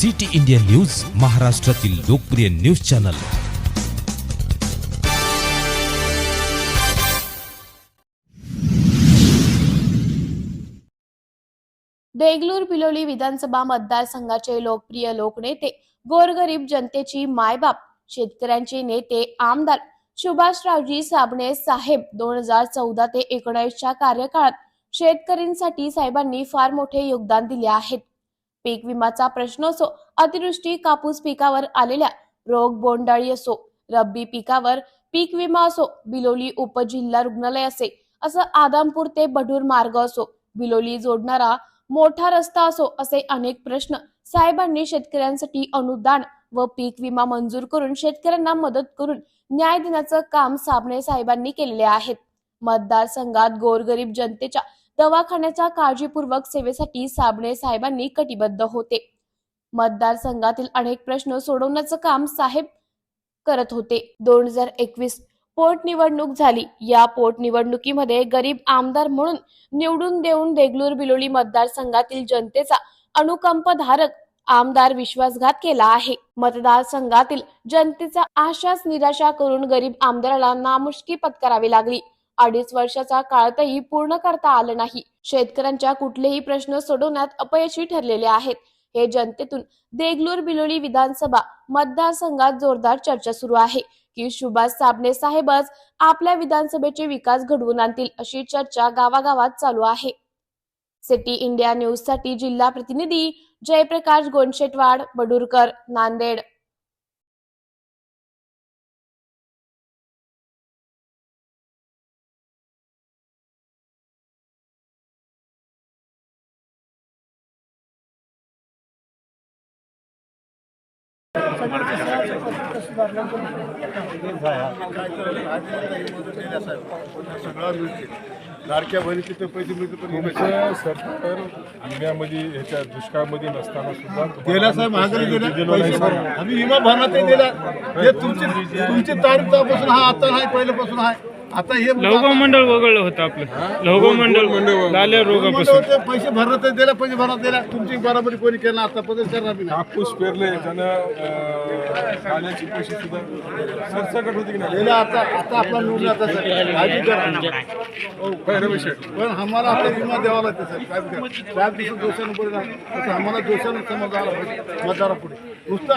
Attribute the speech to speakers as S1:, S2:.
S1: City India news महाराष्ट्रातील लोकप्रिय news channel.
S2: Deglur Biloli विधानसभा मतदारसंघाचे लोकप्रिय लोकनेते गोरगरीब जनतेची मायबाप शेतकऱ्यांचे नेते आमदार सुभाषरावजी साबणे साहेब दोन हजार चौदा ते एकोणीसच्या कार्यकाळात शेतकऱ्यांसाठी साहेबांनी फार मोठे योगदान दिले आहेत. पीक विमाचा प्रश्न असो अतिवृष्टी कापूस पिकावर आलेल्या रोग बोंडाळी असो रब्बी पिकावर पीक विमा असो बिलोली उपजिल्हा रुग्णालय असे असं आदामपूर ते बढूर मार्ग असो बिलोली जोडणारा मोठा रस्ता असो असे अनेक प्रश्न साहेबांनी शेतकऱ्यांसाठी अनुदान व पीक विमा मंजूर करून शेतकऱ्यांना मदत करून न्याय देण्याचं काम साबणे साहेबांनी केलेले आहेत. मतदारसंघात गोरगरीब जनतेच्या दवाखान्याच्या काळजीपूर्वक सेवेसाठी साबणे साहेबांनी कटिबद्ध होते. मतदारसंघातील अनेक प्रश्न सोडवण्याचं काम साहेब करत होते. दोन हजार एकवीस पोटनिवडणूक झाली. या पोटनिवडणुकीमध्ये गरीब आमदार म्हणून निवडून देऊन देगलूर बिलोली मतदारसंघातील जनतेचा अनुकंपधारक आमदार विश्वासघात केला आहे. मतदारसंघातील जनतेचा आशाच निराशा करून गरीब आमदाराला नामुष्की पत्करावी लागली. अडीच वर्षाचा काळातही पूर्ण करता आलं नाही. शेतकऱ्यांच्या कुठलेही प्रश्न सोडवण्यात अपयशी ठरलेले आहेत. हे जनतेतून देगलूर बिलोली विधानसभा मतदारसंघात जोरदार चर्चा सुरू आहे. की सुभाष साबणे साहेबच आपल्या विधानसभेचे विकास घडवून आणतील अशी चर्चा गावागावात चालू आहे. सिटी इंडिया न्यूजसाठी जिल्हा प्रतिनिधी जयप्रकाश गोंडशेटवाड बडूरकर नांदेड.
S3: सगळं मिळते लाडक्या बहिणीचे तर पैसे मिळते पण
S4: सरकार विम्यामध्ये ह्याच्या दुष्काळामध्ये नसताना सुद्धा
S3: गेल्या साहेब महागाई. भरा. आम्ही विमा ते दिला हे तुमची तुमची तारीख तेव्हापासून हा आता नाही पहिल्यापासून आहे आता हे
S5: लवगो मंडळ वगळलं होतं आपलं लवगो मंडळ लाल्या रोगापासून
S3: पैसे भरलं तर दिला पैसे भरला दिला तुमची बराबरी कोणी केला आता पण करणार नाही
S4: कापूस पेरले त्यानं अं, खाण्याचे पैसे सुद्धा सरसकट होते की नाही
S3: गेल्या आता आता आपला आता साहेब. काळजी करा
S4: होय, रमेश शेठ.
S3: पण आम्हाला आता विमा द्यावा लागते सर काय काय दिवसानं पुढे तसं आम्हाला दोषानं मतदारापुढे नुसतं